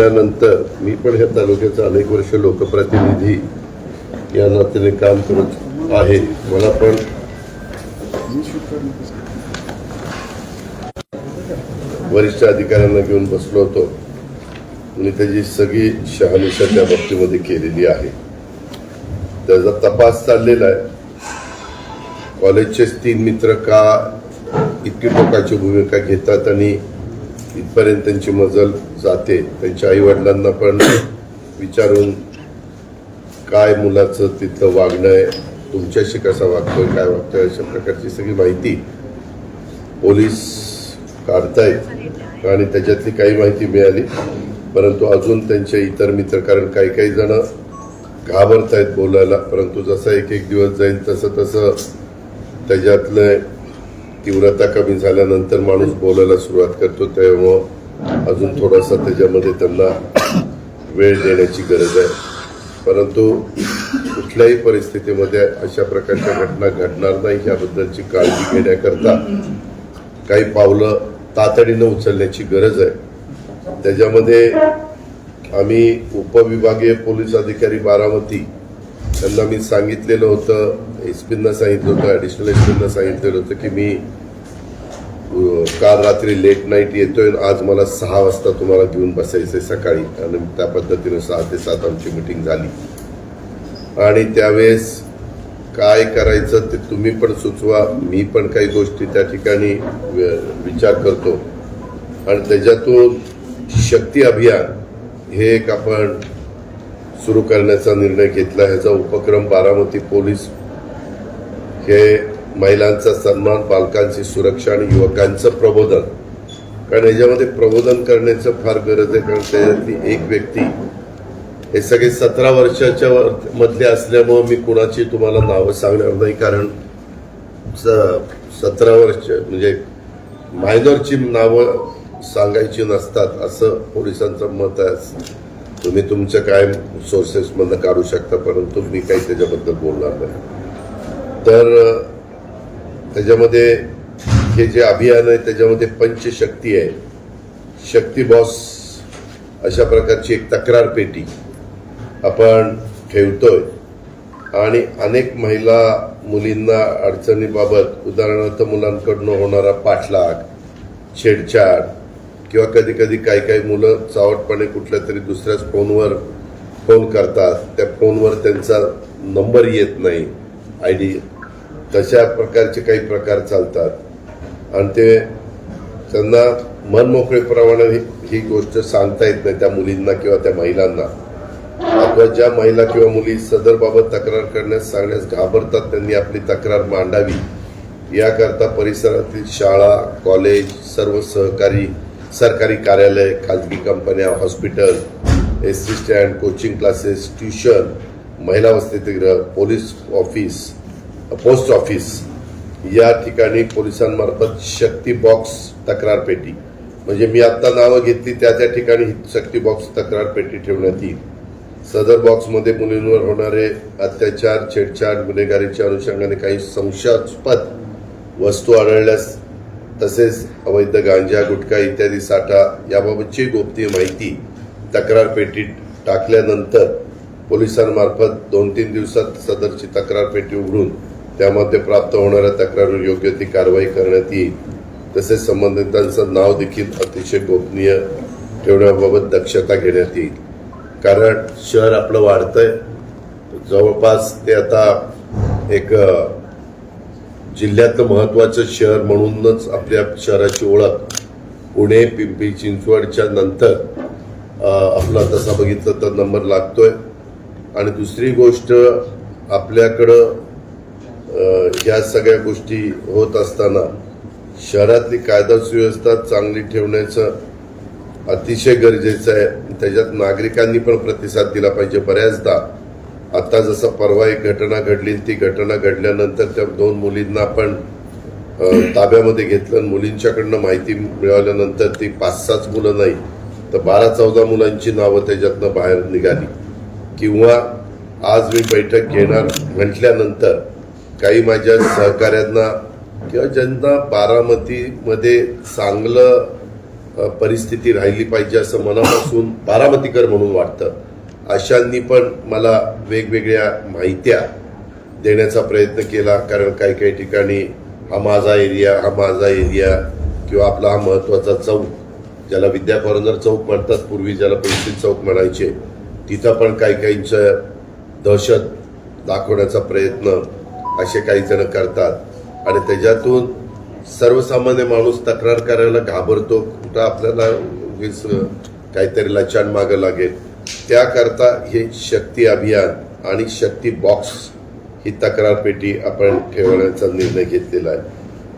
घडल्यानंतर मी पण ह्या तालुक्याचा अनेक वर्ष लोकप्रतिनिधी या नात्याने काम करत आहे. मला पण वरिष्ठ अधिकाऱ्यांना घेऊन बसलो होतो. आणि त्याची सगळी शहानिशा त्या बाबतीमध्ये केलेली आहे. त्याचा तपास चाललेला आहे. कॉलेजचेच तीन मित्र का इतकी टोकाची भूमिका घेतात आणि इथपर्यंत त्यांची मजल जाते. त्यांच्या आईवडिलांना पण विचारून काय मुलाचं तिथलं वागणं आहे तुमच्याशी कसा वागतोय काय वागतोय अशा प्रकारची सगळी माहिती पोलीस काढतायत. आणि त्याच्यातली काही माहिती मिळाली. परंतु अजून त्यांचे इतर मित्र कारण काही काही जण घाबरत आहेत बोलायला. परंतु जसा एक एक दिवस जाईल तसं तसं त्याच्यातलं तीव्रता कमी झाल्यानंतर माणूस बोलायला सुरुवात करतो. तेव्हा अजून थोडासा त्याच्यामध्ये त्यांना वेळ देण्याची गरज आहे. परंतु कुठल्याही परिस्थितीमध्ये अशा प्रकारच्या घटना घडणार नाही याबद्दलची काळजी घेण्याकरता काही पावलं तातडीनं उचलण्याची गरज आहे. त्याच्यामध्ये आम्ही उपविभागीय पोलीस अधिकारी बारामती त्यांना मी सांगितलेलं होतं एस पींना सांगितलं होतं ॲडिशनल एस पींना सांगितलेलं होतं की मी काल रात्री लेट नाईट येतोय आज मला सहा वाजता तुम्हाला घेऊन आहे सकाळी. आणि त्या पद्धतीनं सहा ते सात आमची मिटिंग झाली. आणि त्यावेळेस काय करायचं ते तुम्ही पण सुचवा. मी पण काही गोष्टी त्या ठिकाणी विचार करतो. आणि त्याच्यातून शक्ती अभियान हे एक आपण सुरू करण्याचा निर्णय घेतला. ह्याचा उपक्रम बारामती पोलीस हे महिलांचा सन्मान बालकांची सुरक्षा आणि युवकांचं प्रबोधन. कारण याच्यामध्ये प्रबोधन करण्याचं फार गरज आहे कारण त्याच्यातली एक व्यक्ती हे सगळे सतरा वर्षाच्या मधले असल्यामुळं मी कुणाची तुम्हाला नावं सांगणार नाही कारण स- सतरा वर्ष म्हणजे मायनरची नावं सांगायची नसतात असं पोलिसांचं मत आहे. तुम्ही तुमचं कायम सोर्सेसमधनं काढू शकता परंतु मी काही त्याच्याबद्दल बोलणार नाही. तर त्याच्यामध्ये हे जे अभियान आहे त्याच्यामध्ये पंचशक्ती आहे. शक्ती बॉस अशा प्रकारची एक तक्रार पेटी आपण ठेवतोय. आणि अनेक महिला मुलींना अडचणीबाबत उदाहरणार्थ मुलांकडनं होणारा पाठलाग छेडछाड किंवा कधी कधी काही काही मुलं चावटपणे कुठल्या तरी दुसऱ्याच फोनवर फोन करतात. त्या फोनवर त्यांचा नंबर येत नाही. आय डी तशा प्रकारचे काही प्रकार चालतात. आणि ते त्यांना मनमोकळेप्रमाणे ही- ही गोष्ट सांगता येत नाही त्या मुलींना किंवा त्या महिलांना. अथवा ज्या महिला किंवा मुली सदरबाबत तक्रार करण्यास सांगण्यास घाबरतात त्यांनी आपली तक्रार मांडावी. याकरता परिसरातील शाळा कॉलेज सर्व सहकारी सरकारी कार्यालय खाजगी कंपन्या hospital S T stand coaching classes tuition महिला वसतिगृह पोलीस ऑफिस पोस्ट ऑफिस या ठिकाणी पोलिसांमार्फत शक्ती बॉक्स तक्रार पेटी. म्हणजे मी आत्ता नावं घेतली त्या त्या ठिकाणी शक्ती बॉक्स तक्रार पेटी ठेवण्यात येईल. सदर बॉक्समध्ये मुलींवर होणारे अत्याचार छेडछाड गुन्हेगारीच्या अनुषंगाने काही संशयास्पद वस्तू आढळल्यास तसेच अवैध गांजा गुटखा इत्यादी साठा याबाबतची गोपनीय माहिती तक्रार पेटीत टाकल्यानंतर पोलिसांमार्फत दोन तीन दिवसात सदरची तक्रार पेटी उघडून त्यामध्ये प्राप्त होणाऱ्या तक्रारीवर योग्य ती कारवाई करण्यात येईल. तसेच संबंधितांचं नाव देखील अतिशय गोपनीय ठेवण्याबाबत दक्षता घेण्यात येईल. कारण शहर आपलं वाढतंय. जवळपास ते आता एक जिल्ह्यातलं महत्वाचं शहर म्हणूनच आपल्या शहराची ओळख पुणे पिंपरी चिंचवडच्या नंतर आपला तसा बघितलं तर नंबर लागतोय. आणि दुसरी गोष्ट आपल्याकडं ह्या सगळ्या गोष्टी होत असताना शहरातली कायदा सुव्यवस्था चांगली ठेवण्याचं अतिशय गरजेचं आहे. त्याच्यात नागरिकांनी पण प्रतिसाद दिला पाहिजे बऱ्याचदा. आता जसं परवा एक घटना घडली ती घटना घडल्यानंतर त्या दोन मुलींना पण ताब्यामध्ये घेतलं आणि मुलींच्याकडनं माहिती मिळाल्यानंतर ती पाच सात मुलं नाही तर बारा चौदा मुलांची नावं त्याच्यातनं बाहेर निघाली. किंवा आज मी बैठक घेणार म्हटल्यानंतर काही माझ्या सहकाऱ्यांना किंवा ज्यांना बारामतीमध्ये चांगलं परिस्थिती राहिली पाहिजे असं मनापासून बारामतीकर म्हणून वाटतं. अशांनी पण मला वेगवेगळ्या माहित्या देण्याचा प्रयत्न केला. कारण काही काही ठिकाणी हा माझा एरिया हा माझा एरिया किंवा आपला हा महत्त्वाचा चौक ज्याला विद्या कॉर्नर चौक म्हणतात पूर्वी ज्याला परिस्थिती चौक म्हणायचे तिथं पण काही काहींचं दहशत दाखवण्याचा प्रयत्न असे काही जण करतात. आणि त्याच्यातून सर्वसामान्य माणूस तक्रार करायला घाबरतो. कुठं आपल्याला उगीच काहीतरी लचाण मागं लागेल. त्याकरता हे शक्ती अभियान आणि शक्ती बॉक्स ही तक्रार पेटी आपण ठेवण्याचा निर्णय घेतलेला आहे.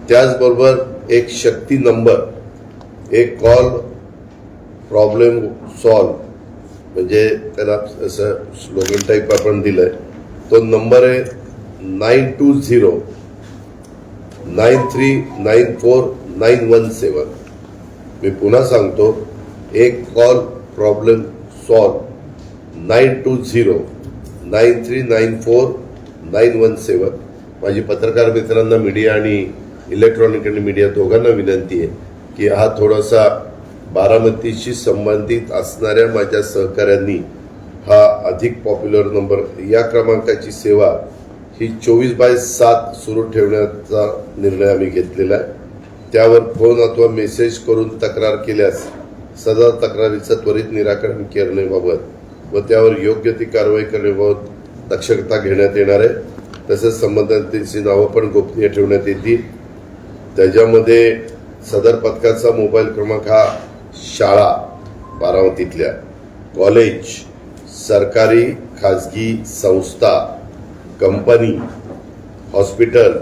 त्याचबरोबर एक शक्ती नंबर एक कॉल प्रॉब्लेम सॉल्व म्हणजे त्याला असं स्लोगन टाईप आपण दिलं आहे तो नंबर आहे nine two zero nine three nine four nine one seven. मी पुन्हा सांगतो एक call problem solve nine two zero nine three nine four nine one seven. माझी पत्रकार मित्रांना मीडिया आणि इलेक्ट्रॉनिक आणि मीडिया दोघांना विनंती आहे की हा थोडासा बारामतीशी संबंधित असणाऱ्या माझ्या सहकाऱ्यांनी हा अधिक पॉप्युलर नंबर या क्रमांकाची सेवा ही चोवीस बाय सात सुरू ठेवण्याचा निर्णय आम्ही घेतलेला आहे. त्यावर फोन अथवा मेसेज करून तक्रार केल्यास सदर तक्रारीचं त्वरित निराकरण करण्याबाबत व त्यावर योग्य ती कारवाई करण्याबाबत दक्षता घेण्यात येणार आहे. तसेच संबंधितांची नावं पण गोपनीय ठेवण्यात येतील. त्याच्यामध्ये सदर पथकाचा मोबाईल क्रमांक हा शाळा बारामतीतल्या कॉलेज सरकारी खाजगी संस्था कंपनी हॉस्पिटल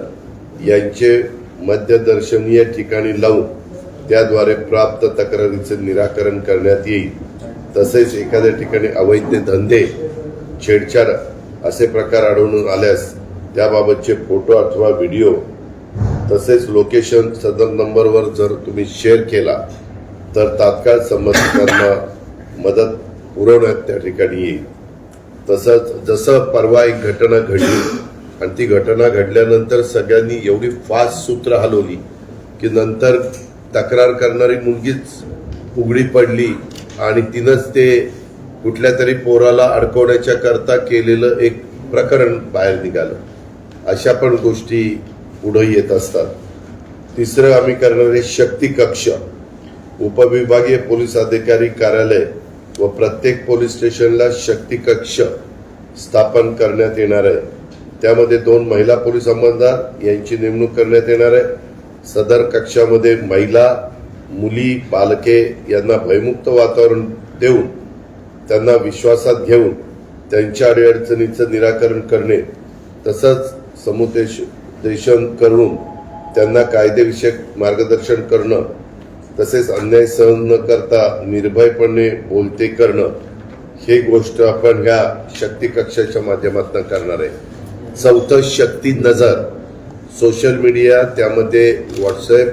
यांचे मध्यदर्शनीय ठिकाणी लावून त्याद्वारे प्राप्त तक्रारीचे निराकरण करण्यात येईल. तसेच एखाद्या ठिकाणी अवैध धंदे छेडछाड असे प्रकार आढळून आल्यास त्याबाबतचे फोटो अथवा व्हिडिओ तसेच लोकेशन सदर नंबरवर जर तुम्ही शेअर केला तर तात्काळ संबंधितांना मदत पुरवण्यात त्या ठिकाणी येईल. तसंच जसं परवा एक घटना घडली आणि ती घटना घडल्यानंतर सगळ्यांनी एवढी फास्ट सूत्र हलवली की नंतर तक्रार करणारी मुलगीच उघडी पडली आणि तिनंच ते कुठल्या तरी पोराला अडकवण्याच्या करता केलेलं एक प्रकरण बाहेर निघालं. अशा पण गोष्टी पुढे येत असतात. तिसरं आम्ही करणारे शक्ती कक्ष उपविभागीय पोलीस अधिकारी कार्यालय व प्रत्येक पोलीस स्टेशनला शक्ती कक्ष स्थापन करण्यात येणार आहे. त्यामध्ये दोन महिला पोलीस अंमलदार यांची नेमणूक करण्यात येणार आहे. सदर कक्षामध्ये महिला मुली बालके यांना भयमुक्त वातावरण देऊन त्यांना विश्वासात घेऊन त्यांच्या अडीअडचणीचं निराकरण करणे तसंच समुपदेशन करून त्यांना कायदेविषयक मार्गदर्शन करणं तसेच अन्याय सहन न करता निर्भयपणे बोलते करणं हे गोष्ट आपण ह्या शक्ती कक्षाच्या माध्यमातून करणार आहे. चौथं शक्ती नजर. सोशल मीडिया त्यामध्ये WhatsApp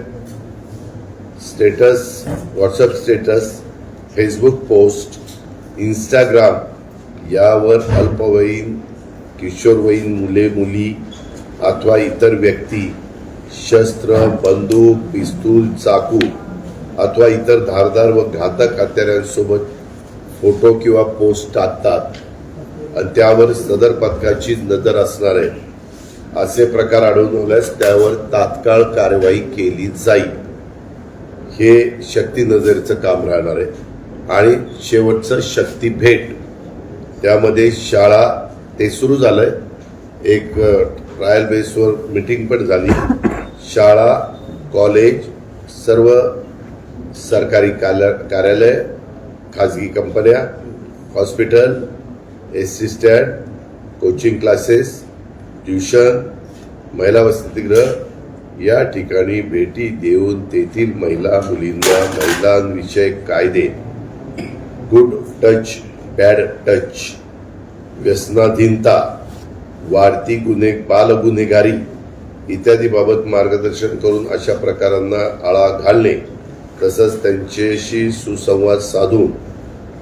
status WhatsApp status Facebook post Instagram यावर अल्पवयीन किशोरवयीन मुले मुली अथवा इतर व्यक्ती शस्त्र बंदूक पिस्तूल चाकू अथवा इतर धारदार व घातक हत्यारांसोबत फोटो किंवा पोस्ट टाकतात. आणि त्यावर सदर पथकाची नजर असणार आहे. असे प्रकार आढळून आल्यास त्यावर तात्काळ कारवाई केली जाईल. हे शक्ती नजरेचं काम राहणार आहे. आणि शेवटचं शक्ती भेट. त्यामध्ये शाळा ते सुरू झालंय. एक ट्रायल बेसवर मीटिंग पण झाली. शाळा कॉलेज सर्व सरकारी कार्यालय खाजगी कंपन्या hospital S C stand coaching classes tuition महिला वसतिगृह या ठिकाणी भेटी देऊन तेथील महिला मुलींना महिलांविषयक कायदे गुड टच बॅड टच व्यसनाधीनता वाढती गुन्हे बाल गुन्हेगारी इत्यादी बाबत मार्गदर्शन करून अशा प्रकारांना आळा घालणे. तसंच त्यांच्याशी सुसंवाद साधून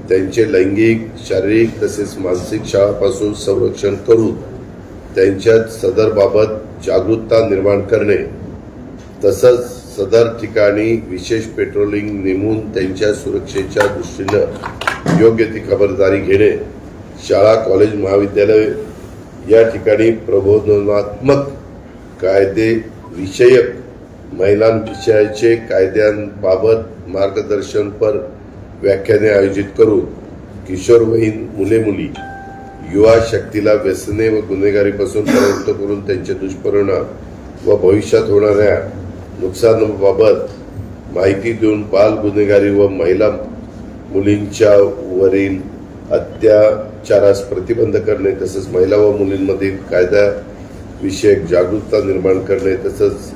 त्यांचे लैंगिक शारीरिक तसेच मानसिक शाळापासून संरक्षण करून त्यांच्यात सदरबाबत जागरूकता निर्माण करणे. तसंच सदर ठिकाणी विशेष पेट्रोलिंग नेमून त्यांच्या सुरक्षेच्या दृष्टीनं योग्य ती खबरदारी घेणे. शाळा कॉलेज महाविद्यालय या ठिकाणी प्रबोधनात्मक कायदे विषयक महिलांविषयाचे कायद्यांबाबत मार्गदर्शनपर व्याख्याने आयोजित करून किशोरवयीन मुले मुली युवा शक्तीला व्यसने व गुन्हेगारीपासून प्रवृत्त करून त्यांचे दुष्परिणाम व भविष्यात होणाऱ्या नुकसानाबाबत माहिती देऊन बाल गुन्हेगारी व महिला मुलींच्या वरील अत्याचारास प्रतिबंध करणे तसंच महिला व मुलींमधील कायदा विषयक जागरूकता निर्माण करणे तसंच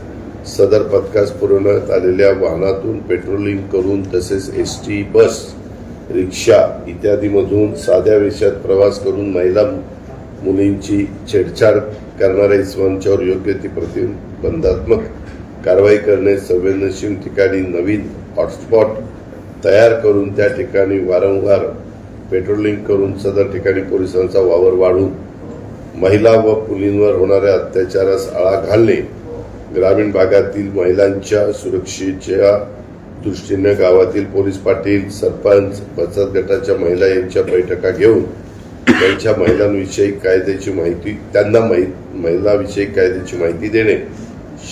सदर पथकास पुरवण्यात आलेल्या वाहनातून पेट्रोलिंग करून तसेच एस टी बस रिक्षा इत्यादीमधून साध्या वेशात प्रवास करून महिला मुलींची छेडछाड करणाऱ्या इसमांच्यावर योग्य ती प्रतिबंधात्मक कारवाई करणे संवेदनशील ठिकाणी नवीन हॉटस्पॉट तयार करून त्या ठिकाणी वारंवार पेट्रोलिंग करून सदर ठिकाणी पोलिसांचा वावर वाढून महिला व मुलींवर होणाऱ्या अत्याचारास आळा घालणे ग्रामीण भागातील महिलांच्या सुरक्षेच्या दृष्टीने गावातील पोलीस पाटील सरपंच बचत गटाच्या महिला यांच्या बैठका घेऊन त्यांच्या महिलांविषयी कायद्याची माहिती त्यांना माहीत महिलाविषयी कायद्याची माहिती देणे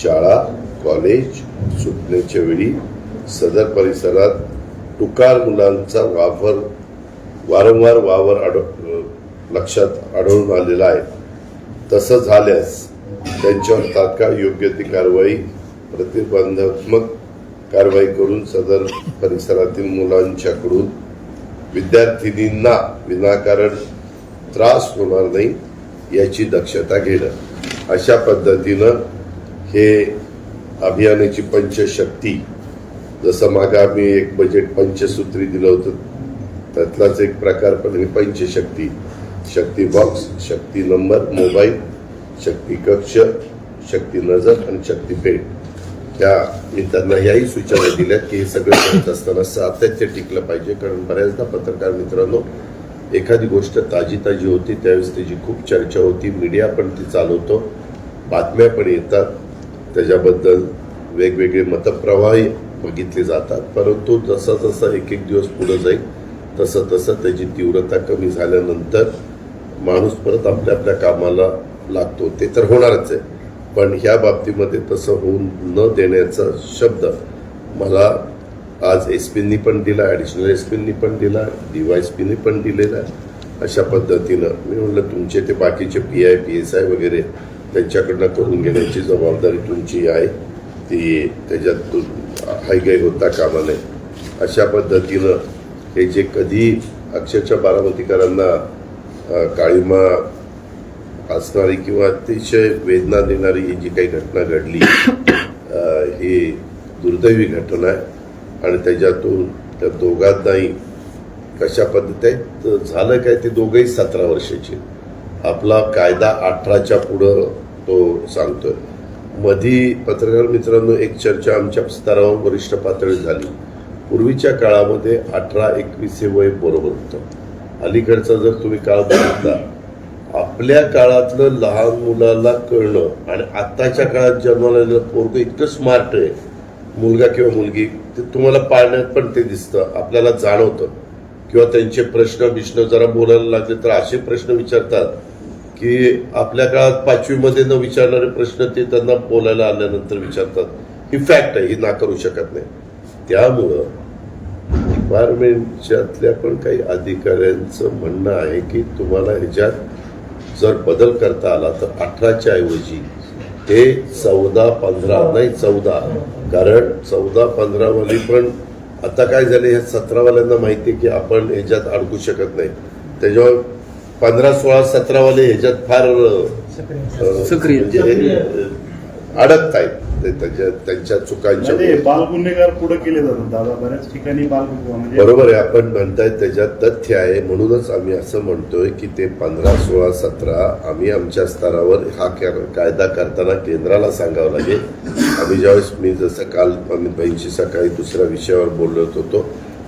शाळा कॉलेज सुटण्याच्या वेळी सदर परिसरात टुकार मुलांचा वापर वारंवार वावर आढ लक्षात आढळून आलेला आहे. तसं झाल्यास त्यांच्यावर तात्काळ योग्य ती कारवाई प्रतिबंधात्मक कारवाई करून सदर परिसरातील मुलांच्याकडून विद्यार्थिनींना विनाकारण त्रास होणार नाही याची दक्षता घेणं. अशा पद्धतीनं हे अभियानाची पंचशक्ती जसं मागं आम्ही एक बजेट पंचसूत्री दिलं होतं त्यातलाच एक प्रकार पण पंचशक्ती शक्ती बॉक्स शक्ती नंबर मोबाईल शक्ती कक्ष शक्ती नजर आणि शक्ती पेट त्या मी त्यांना याही सूचना दिल्या की हे सगळं करत असताना सातत्य टिकलं पाहिजे. कारण बऱ्याचदा पत्रकार मित्रांनो एखादी गोष्ट ताजी ताजी होती त्यावेळेस त्याची खूप चर्चा होती मीडिया पण ती चालवतो बातम्या पण येतात. त्याच्याबद्दल वेगवेगळे मतप्रवाही बघितले जातात. परंतु जसा जसा एक एक दिवस पुढं जाईल तसं तसं त्याची तीव्रता कमी झाल्यानंतर माणूस परत आपल्या आपल्या कामाला लागतो. ते तर होणारच आहे. पण ह्या बाबतीमध्ये तसं होऊन न देण्याचा शब्द मला आज एस पींनी पण दिला ॲडिशनल एस पींनी पण दिला डीवायस पीनी पण दिलेला. आहे अशा पद्धतीनं मी म्हटलं तुमचे ते बाकीचे P I P S I वगैरे त्यांच्याकडनं करून घेण्याची जबाबदारी तुमची आहे. ती त्याच्यात हायगाई होता कामा नये. अशा पद्धतीनं हे जे कधी अक्षरशः बारामतीकरांना काळीमा असणारी किंवा अतिशय वेदना देणारी ही जी काही घटना घडली ही दुर्दैवी घटना आहे. आणि त्याच्यातून त्या दोघांनाही कशा पद्धतीत झालं काय ते दोघंही सतरा वर्षाचे. आपला कायदा अठराच्या पुढं तो सांगतोय. मधी पत्रकार मित्रांनो एक चर्चा आमच्या स्तरावर वरिष्ठ पातळी झाली. पूर्वीच्या काळामध्ये अठरा एकवीस हे वय बरोबर होतं. अलीकडचा जर तुम्ही काळ बघितला आपल्या काळातलं लहान मुलाला कळणं आणि आत्ताच्या काळात जन्माला पोरगं पोरग इतकं स्मार्ट आहे. मुलगा किंवा मुलगी ते तुम्हाला पाळण्यात पण ते दिसतं आपल्याला जाणवतं. किंवा त्यांचे प्रश्न बिश्न जरा बोलायला लागले तर असे प्रश्न विचारतात की आपल्या काळात पाचवीमध्ये न विचारणारे प्रश्न ते त्यांना बोलायला आल्यानंतर विचारतात. ही फॅक्ट आहे ही नाकारू शकत नाही. त्यामुळं डिपार्टमेंटच्यातल्या पण काही अधिकाऱ्यांचं म्हणणं आहे की तुम्हाला ह्याच्यात जर बदल करता आला तर अठराच्या ऐवजी ते चौदा पंधरा नाही चौदा कारण चौदा पंधरा वाली पण आता काय झाले ह्या सतरावाल्यांना माहिती आहे की आपण ह्याच्यात अडकू शकत नाही त्याच्यावर पंधरा सोळा सतरावाले ह्याच्यात फार सक्रिय. म्हणजे अडकत आहेत ते त्याच्या त्यांच्या चुकांच्या म्हणजे बालगुन्हेगार पुढे केले जातात दादा. बऱ्याच ठिकाणी बाल म्हणजे बरोबर आहे. आपण म्हणताय त्याच्यात तथ्य आहे. म्हणूनच आम्ही असं म्हणतोय की ते पंधरा सोळा सतरा आम्ही आमच्या स्तरावर हा क्या- कायदा करताना केंद्राला सांगावं लागेल. आम्ही ज्यावेळेस मी जसं काल अमित भाईंशी सकाळी दुसऱ्या विषयावर बोलत होतो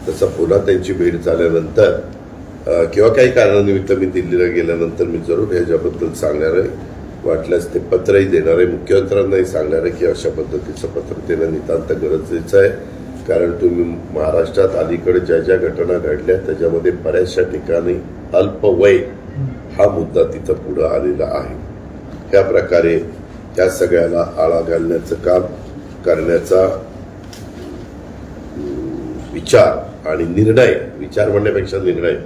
तसं पुन्हा त्यांची भेट झाल्यानंतर किंवा काही कारणानिमित्त मी दिल्लीला गेल्यानंतर मी जरूर ह्याच्याबद्दल सांगणार आहे. वाटल्यास ते पत्रही देणार आहे मुख्यमंत्र्यांनाही सांगणार आहे की अशा पद्धतीचं पत्र देणं नितांत गरजेचं आहे. कारण तुम्ही महाराष्ट्रात अलीकडे ज्या ज्या घटना घडल्या त्याच्यामध्ये बऱ्याचशा ठिकाणी अल्पवय हा मुद्दा तिथं पुढं आलेला आहे. ह्या प्रकारे त्या सगळ्याला आळा घालण्याचं काम करण्याचा विचार आणि निर्णय विचार म्हणण्यापेक्षा निर्णय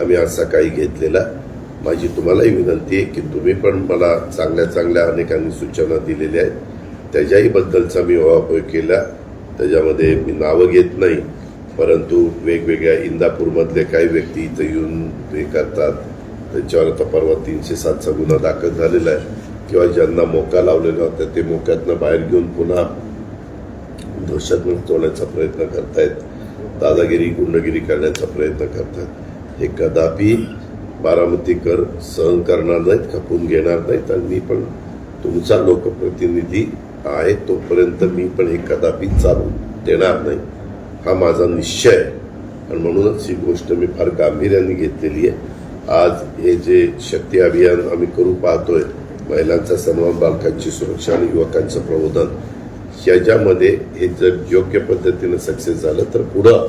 आम्ही आज सकाळी घेतलेला. माझी तुम्हालाही विनंती आहे की तुम्ही पण मला चांगल्या चांगल्या अनेकांनी सूचना दिलेल्या आहेत. त्याच्याही बद्दलचा मी उहापोह केला. त्याच्यामध्ये मी नावं घेत नाही परंतु वेगवेगळ्या इंदापूरमधले काही व्यक्ती इथं येऊन हे करतात. त्यांच्यावर आता परवा तीनशे सातचा गुन्हा दाखल झालेला आहे. किंवा ज्यांना मोका लावलेला होता ते मोक्यातनं बाहेर घेऊन पुन्हा दहशतमुक्त होण्याचा प्रयत्न करतायत. दादागिरी गुंडगिरी करण्याचा प्रयत्न करतात. हे कदापि बारामतीकर सहन करणार नाहीत खपून घेणार नाहीत आणि मी पण तुमचा लोकप्रतिनिधी आहे तोपर्यंत मी पण हे कदापि चालू देणार नाही. हा माझा निश्चय आहे. आणि म्हणूनच ही गोष्ट मी फार गांभीर्याने घेतलेली आहे. आज हे जे शक्ती अभियान आम्ही करू पाहतोय महिलांचा सन्मान बालकांची सुरक्षा आणि युवकांचं प्रबोधन ह्याच्यामध्ये हे जर योग्य पद्धतीनं सक्सेस झालं तर पुढं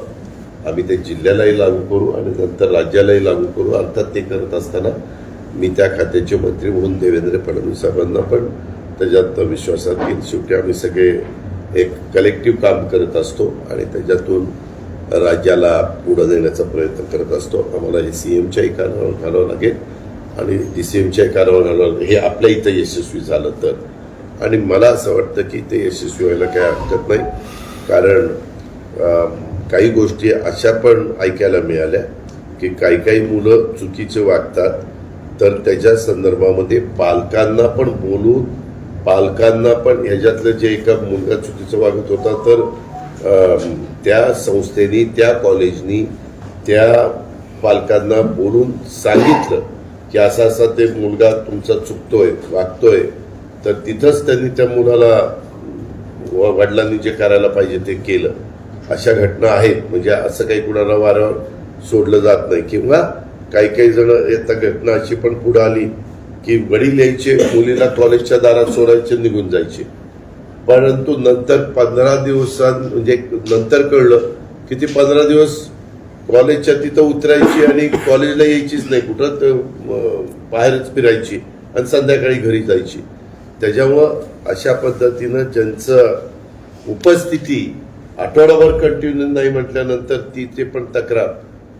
आम्ही ते जिल्ह्यालाही लागू करू आणि नंतर राज्यालाही लागू करू. अर्थात ते करत असताना मी त्या खात्याचे मंत्री म्हणून देवेंद्र फडणवीस साहेबांना पण त्याच्यात विश्वासात घेईन. शेवटी आम्ही सगळे एक कलेक्टिव्ह काम करत असतो आणि त्याच्यातून राज्याला पुढं देण्याचा प्रयत्न करत असतो. आम्हाला हे सी एमच्याही कानावर घालावं लागेल आणि डी सी एमच्याही कानावर घालावं लागेल. हे आपल्या इथं यशस्वी झालं तर. आणि मला असं वाटतं की ते यशस्वी व्हायला काही हरकत नाही. कारण काही गोष्टी अशा पण ऐकायला मिळाल्या की काही काही मुलं चुकीचे वागतात तर त्याच्या संदर्भामध्ये पालकांना पण बोलून पालकांना पण ह्याच्यातलं जे एका मुलगा चुकीचं वागत होता तर त्या संस्थेनी त्या कॉलेजनी त्या पालकांना बोलून सांगितलं की असा असा ते मुलगा तुमचा चुकतोय वागतोय तर तिथंच त्यांनी त्या मुलाला वडिलांनी जे करायला पाहिजे ते केलं. अशा घटना आहेत. म्हणजे असं काही कुणाला वारंवार सोडलं जात नाही. किंवा काही काही जण आता घटना अशी पण पुढे आली की वडील यायचे मुलीला कॉलेजच्या दारात सोडायचे निघून जायचे. परंतु नंतर पंधरा दिवसां म्हणजे नंतर कळलं की ती पंधरा दिवस कॉलेजच्या तिथं उतरायची आणि कॉलेजला यायचीच नाही. कुठं तर, बाहेरच फिरायची आणि संध्याकाळी घरी जायची. त्याच्यामुळं अशा पद्धतीनं ज्यांचं उपस्थिती आठवडाभर कंटिन्यू नाही म्हटल्यानंतर ती ते पण तक्रार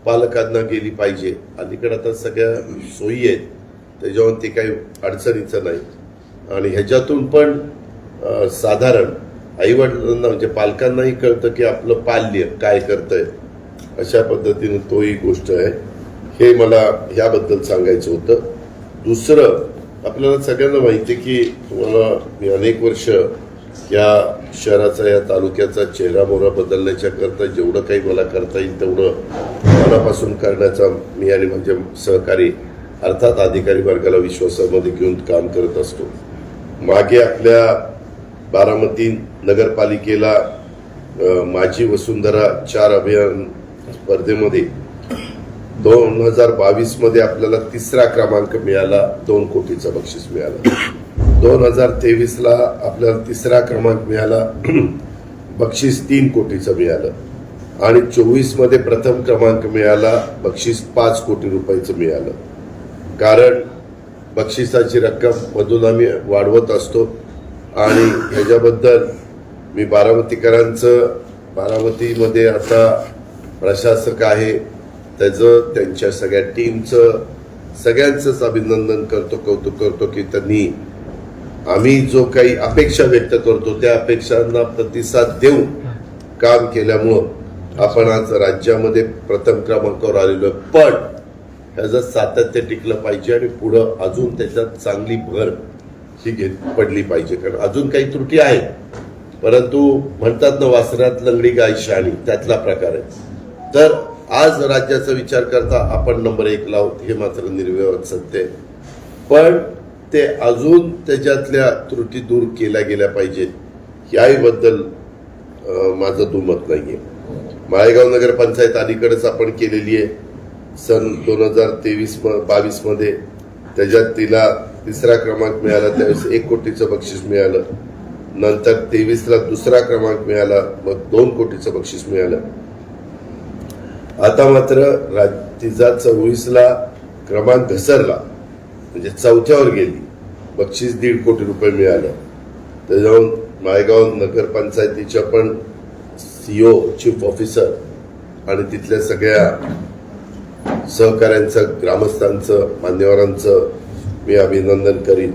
पालकांना गेली पाहिजे. अलीकडे आता सगळ्या सोयी आहेत. त्याच्यावर ते काही अडचणीचं नाही. आणि ह्याच्यातून पण साधारण आईवडिलांना म्हणजे पालकांनाही कळतं की आपलं पाल्य काय करतंय. अशा पद्धतीनं तोही गोष्ट आहे. हे मला ह्याबद्दल सांगायचं होतं. दुसरं आपल्याला सगळ्यांना माहिती आहे की तुम्हाला मी अनेक वर्ष या शहराचा या तालुक्याचा चेहरा मोहरा बदलण्याच्या करता जेवढं काही मला करता येईल तेवढं मनापासून करण्याचा मी आणि माझे सहकारी अर्थात अधिकारी वर्गाला विश्वासामध्ये घेऊन काम करत असतो. मागे आपल्या बारामती नगरपालिकेला माझी वसुंधरा चार अभियान स्पर्धेमध्ये दोन हजार बावीसमध्ये आपल्याला तिसरा क्रमांक मिळाला दोन कोटीचा बक्षीस मिळाला. दोन हजार तेवीसला आपल्याला तिसरा क्रमांक मिळाला. बक्षीस तीन कोटीचं मिळालं. आणि चोवीसमध्ये प्रथम क्रमांक मिळाला बक्षीस पाच कोटी रुपयाचं मिळालं. कारण बक्षिसाची रक्कम मधून आम्ही वाढवत असतो. आणि ह्याच्याबद्दल मी बारामतीकरांचं बारामतीमध्ये आता प्रशासक आहे. त्याचं त्यांच्या सगळ्या टीमचं सगळ्यांचंच अभिनंदन करतो कौतुक करतो की त्यांनी आम्ही जो काही अपेक्षा व्यक्त करतो त्या अपेक्षांना प्रतिसाद देऊन काम केल्यामुळं आपण आज राज्यामध्ये प्रथम क्रमांकावर आलेलो आहे. पण ह्याचं सातत्य टिकलं पाहिजे आणि पुढं अजून त्याच्यात चांगली भर ही घेत पडली पाहिजे. कारण अजून काही त्रुटी आहेत. परंतु म्हणतात ना वासरात लंगडी गाय शाणी त्यातला प्रकार आहे. तर आज राज्याचा विचार करता आपण नंबर एक लावत हे मात्र निर्विवाद सत्य आहे. पण ते अजून त्याच्यातल्या त्रुटी दूर केल्या गेल्या पाहिजेत. याहीबद्दल माझं दुमत नाहीये. माळेगाव नगरपंचायत अलीकडेच आपण केलेली आहे. सन दोन हजार तेवीस म बावीसमध्ये त्याच्यात तिला तिसरा क्रमांक मिळाला त्यावेळेस एक कोटीचं बक्षीस मिळालं. नंतर तेवीसला दुसरा क्रमांक मिळाला मग दोन कोटीचं बक्षीस मिळालं. आता मात्र राज तिचा चोवीसला क्रमांक घसरला. म्हणजे चौथ्यावर गेली. बक्षीस दीड कोटी रुपये मिळालं. त्याच्याहून मायगाव नगरपंचायतीच्या पण सीओ चीफ ऑफिसर आणि तिथल्या सगळ्या सहकाऱ्यांचं ग्रामस्थांचं मान्यवरांचं मी अभिनंदन करीन.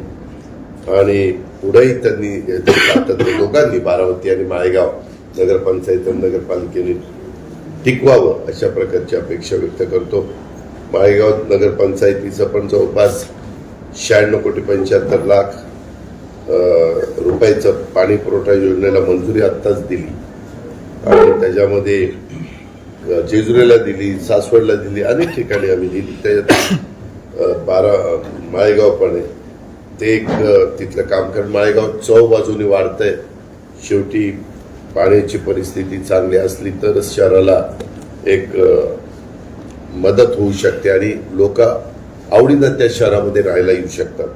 आणि पुढेही त्यांनी लोकांनी सातत्य बारामती आणि माळेगाव नगरपंचायत आणि नगरपालिकेने टिकवावं अशा प्रकारची अपेक्षा व्यक्त करतो. माळेगाव नगरपंचायतीचं पण जवळपास शहाण्णव कोटी पंच्याहत्तर लाख रुपयाचं पाणी पुरवठा योजनेला मंजुरी आत्ताच दिली. आणि त्याच्यामध्ये जेजुरीला दिली सासवडला दिली अनेक ठिकाणी आम्ही दिली. त्याच्यात बारा माळेगाव पण आहे. ते एक तिथलं काम कारण माळेगाव चौ बाजूने वाढतंय. शेवटी पाण्याची परिस्थिती चांगली असली तरच शहराला एक मदत होऊ शकते आणि लोक आवडीनं त्या शहरामध्ये राहायला येऊ शकतात.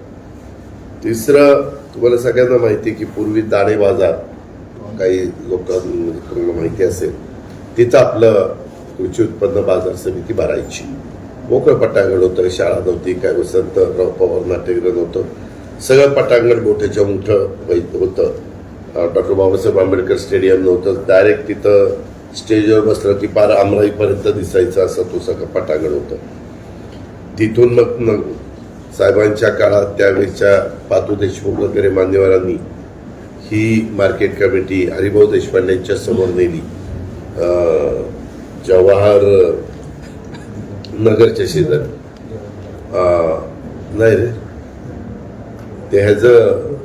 तिसरं तुम्हाला सगळ्यांना माहिती आहे की पूर्वी दाणे बाजार काही लोकांना माहिती असेल तिथं आपलं कृषी उत्पन्न बाजार समिती भरायची. मोकळं पटांगण होतं शाळा नव्हती काय वसंत पवार नाट्यगृह नव्हतं. सगळं पटांगण मोठ्याच्या मोठं होतं डॉक्टर बाबासाहेब आंबेडकर स्टेडियम नव्हतं. डायरेक्ट तिथं स्टेजवर बसलं की पार अमराईपर्यंत दिसायचं असं तो सगळं पटांगण होतं. तिथून मग मग साहेबांच्या काळात त्यावेळेच्या पातू देशमुख वगैरे मान्यवरांनी ही मार्केट कमिटी हरिभाऊ देशपांडेंच्या समोर नेली. जवाहर नगरच्या शेजारी. नाही रे. ते ह्याचं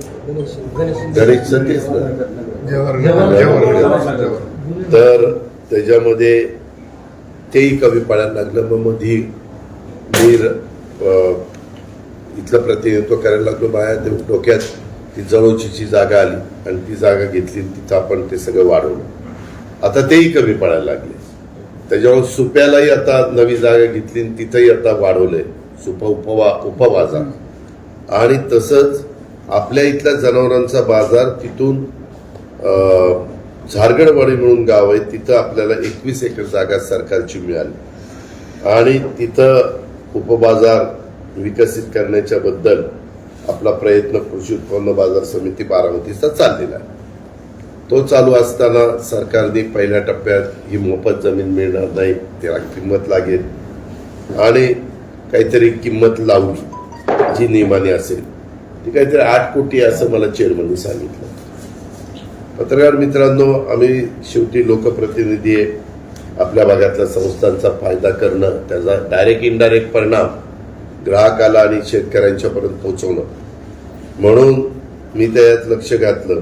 गणेशचं तेच ना? तर त्याच्यामध्ये तेही कमी पडायला लागलं. मग मधी मी इथलं प्रतिनिधित्व करायला लागलो माझ्या ते डोक्यात ती जवळची जागा आली आणि ती जागा घेतली आणि तिथं आपण ते सगळं वाढवलं. आता तेही कमी पडायला लागले. त्याच्यामुळे सुप्यालाही आता नवी जागा घेतली आणि तिथंही आता वाढवलंय. सुप उपवा उपवाजा आणि तसंच आपल्या इथल्या जनावरांचा बाजार तिथून झारगडवाडी म्हणून गाव आहे तिथं आपल्याला एकवीस एकर जागा सरकारची मिळाली. आणि तिथं उपबाजार विकसित करण्याच्या बद्दल आपला प्रयत्न कृषी उत्पन्न बाजार समिती बारामतीचा चाललेला आहे. तो चालू असताना सरकारने पहिल्या टप्प्यात ही मोफत जमीन मिळणार नाही त्याला किंमत लागेल. आणि काहीतरी किंमत लावली जी नियमाने असेल. ती काहीतरी आठ कोटी आहे असं मला चेअरमनने सांगितलं. पत्रकार मित्रांनो आम्ही शेवटी लोकप्रतिनिधी आहे. आपल्या भागातल्या संस्थांचा फायदा करणं त्याचा डायरेक्ट इनडायरेक्ट परिणाम ग्राहकाला आणि शेतकऱ्यांच्यापर्यंत पोहोचवणं. म्हणून मी त्यात लक्ष घातलं.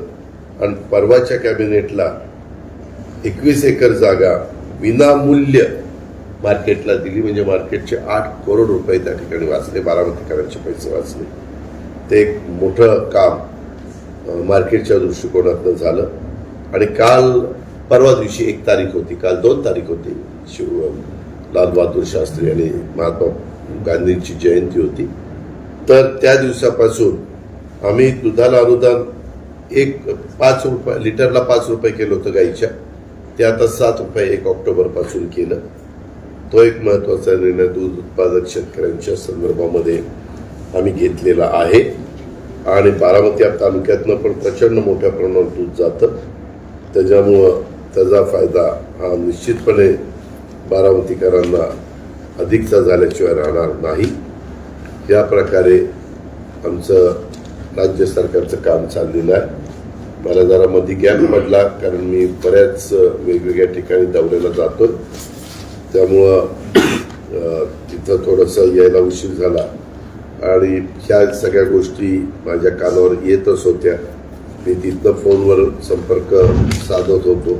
आणि परवाच्या कॅबिनेटला एकवीस एकर जागा विनामूल्य मार्केटला दिली म्हणजे मार्केटचे आठ करोड रुपये त्या ठिकाणी वाचले बारामतीकरांचे पैसे वाचले. ते एक मोठं काम मार्केटच्या दृष्टिकोनातनं झालं. आणि काल परवा दिवशी एक तारीख होती काल दोन तारीख होती. शिव लालबहादूर शास्त्री आणि महात्मा गांधींची जयंती होती. तर त्या दिवसापासून आम्ही दुधाला अनुदान एक पाच रुपये लिटरला पाच रुपये केलं होतं गाईच्या. ते आता सात रुपये एक ऑक्टोबरपासून केलं. तो एक महत्त्वाचा निर्णय दूध उत्पादक शेतकऱ्यांच्या संदर्भामध्ये आम्ही घेतलेला आहे. आणि बारामती तालुक्यातनं पण प्रचंड मोठ्या प्रमाणात दूध जातं. त्याच्यामुळं त्याचा फायदा हा निश्चितपणे बारामतीकरांना अधिकचा झाल्याशिवाय राहणार नाही. या प्रकारे आमचं राज्य सरकारचं काम चाललेलं आहे. मला जरा मध्ये गॅप पडला कारण मी बऱ्याच वेगवेगळ्या ठिकाणी दौऱ्याला जातो. त्यामुळं तिथं थोडंसं यायला उशीर झाला. आणि ह्या सगळ्या गोष्टी माझ्या कानावर येतच होत्या. मी तिथनं फोनवर संपर्क साधत होतो.